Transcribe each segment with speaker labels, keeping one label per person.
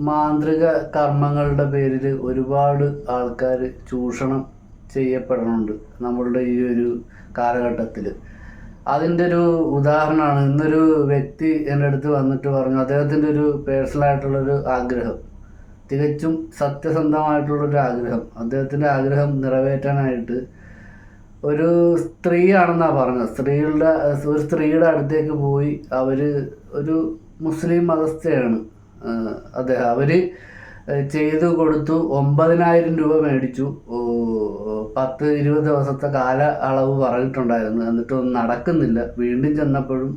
Speaker 1: മാന്ത്രിക കർമ്മങ്ങളുടെ പേരിൽ ഒരുപാട് ആൾക്കാർ ചൂഷണം ചെയ്യപ്പെടുന്നുണ്ട് നമ്മളുടെ ഈ ഒരു കാലഘട്ടത്തിൽ അതിന്റെ ഒരു ഉദാഹരണമാണ് ഇന്നൊരു വ്യക്തി എന്റെ അടുത്ത് വന്നിട്ട് പറഞ്ഞു അദ്ദേഹത്തിന്റെ ഒരു പേഴ്സണൽ ആയിട്ടുള്ളൊരു ആഗ്രഹം തികച്ചും സത്യസന്ധമായിട്ടുള്ളൊരു ആഗ്രഹം. അദ്ദേഹത്തിന്റെ ആഗ്രഹം നിറവേറ്റാനായിട്ട് ഒരു സ്ത്രീയാണെന്നാണ് പറഞ്ഞത്. സ്ത്രീകളുടെ ഒരു സ്ത്രീയുടെ അടുത്തേക്ക് പോയി അവർ ഒരു മുസ്ലിം മതസ്ഥയാണ്. അദ്ദേഹം അവർ ചെയ്തു കൊടുത്തു ഒമ്പതിനായിരം രൂപ മേടിച്ചു. പത്ത് ഇരുപത് ദിവസത്തെ കാല അളവ് പറഞ്ഞിട്ടുണ്ടായിരുന്നു. എന്നിട്ടൊന്നും നടക്കുന്നില്ല. വീണ്ടും ചെന്നപ്പോഴും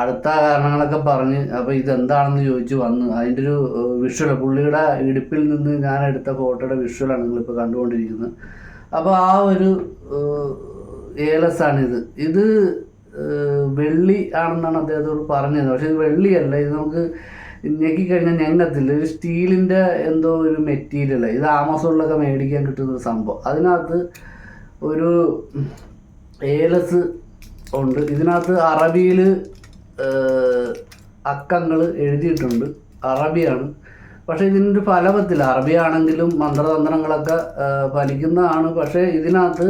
Speaker 1: അടുത്ത കാരണങ്ങളൊക്കെ പറഞ്ഞ് അപ്പോൾ ഇതെന്താണെന്ന് ചോദിച്ചു വന്നു. അതിന്റെ ഒരു വിഷ്വൽ പുള്ളിയുടെ ഇടുപ്പിൽ നിന്ന് ഞാൻ എടുത്ത ഫോട്ടോയുടെ വിഷ്വലാണ് നിങ്ങളിപ്പോൾ കണ്ടുകൊണ്ടിരിക്കുന്നത്. അപ്പോൾ ആ ഒരു ഏലസാണിത്. ഇത് വെള്ളി ആണെന്നാണ് അദ്ദേഹത്തോട് പറഞ്ഞത്. പക്ഷേ ഇത് വെള്ളിയല്ല. ഇത് നമുക്ക് ഞെക്കിക്കഴിഞ്ഞാൽ ഞെങ്ങത്തില്ല. ഒരു സ്റ്റീലിന്റെ എന്തോ ഒരു മെറ്റീരിയൽ ഇത് ആമസോണിലൊക്കെ മേടിക്കാൻ കിട്ടുന്ന ഒരു സംഭവം. അതിനകത്ത് ഒരു ഏലസ് ഉണ്ട്. ഇതിനകത്ത് അറബിയിൽ അക്കങ്ങൾ എഴുതിയിട്ടുണ്ട്. അറബിയാണ്. പക്ഷേ ഇതിനൊരു ഫലവത്തില്ല അറബിയാണെങ്കിലും മന്ത്രതന്ത്രങ്ങളൊക്കെ ഫലിക്കുന്നതാണ് പക്ഷേ ഇതിനകത്ത്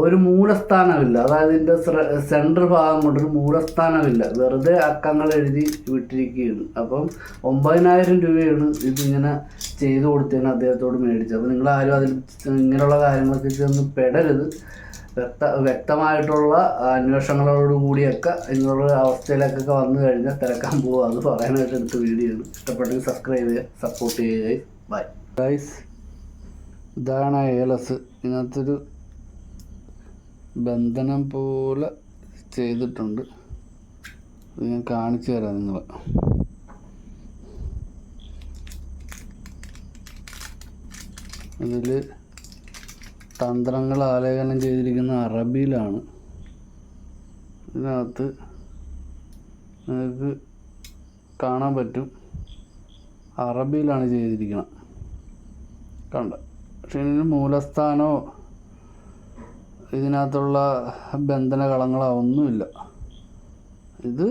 Speaker 1: ഒരു മൂലസ്ഥാനമില്ല. അതായത് ഇതിന്റെ സെൻട്രൽ ഭാഗം കൊണ്ടൊരു മൂലസ്ഥാനമില്ല. വെറുതെ അക്കങ്ങൾ എഴുതി വിട്ടിരിക്കുകയാണ്. അപ്പം ഒമ്പതിനായിരം രൂപയാണ് ഇതിങ്ങനെ ചെയ്തു കൊടുത്തതിന് അദ്ദേഹത്തോട് മേടിച്ചത്. അപ്പോൾ നിങ്ങളാരും അതിൽ ഇങ്ങനെയുള്ള കാര്യങ്ങളൊക്കെ ചെന്ന് പെടരുത്. വ്യക്ത വ്യക്തമായിട്ടുള്ള അന്വേഷണങ്ങളോടുകൂടിയൊക്കെ ഇങ്ങനെയുള്ള അവസ്ഥയിലേക്കൊക്കെ വന്നു കഴിഞ്ഞാൽ തിരക്കാൻ പോകുക അത് പറയാനായിട്ട് എടുത്ത വീഡിയോ ആണ് ഇഷ്ടപ്പെട്ടെങ്കിൽ സബ്സ്ക്രൈബ് ചെയ്യുക സപ്പോർട്ട് ചെയ്യുക. ബൈ ഗൈസ് ഇതാണ് ഏലസ് ഇതിനകത്തൊരു ബന്ധനം പോലെ ചെയ്തിട്ടുണ്ട്. ഞാൻ കാണിച്ചു തരാം നിങ്ങൾ ഇതിൽ തന്ത്രങ്ങൾ ആലേഖനം ചെയ്തിരിക്കുന്ന അറബിയിലാണ്. ഇതിനകത്ത് നിങ്ങൾക്ക് കാണാൻ പറ്റും. അറബിയിലാണ് ചെയ്തിരിക്കുന്നത് കണ്ട? പക്ഷേ ഇതിന് മൂലസ്ഥാനോ ഇതിനകത്തുള്ള ബന്ധനകളങ്ങളോ ഒന്നുമില്ല. ഇത്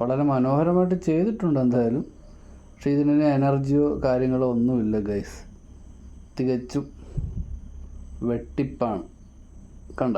Speaker 1: വളരെ മനോഹരമായിട്ട് ചെയ്തിട്ടുണ്ട് എന്തായാലും. പക്ഷേ ഇതിന് എനർജിയോ കാര്യങ്ങളോ ഒന്നുമില്ല ഗൈസ് തികച്ചും വെട്ടിപ്പാണ്. കണ്ട?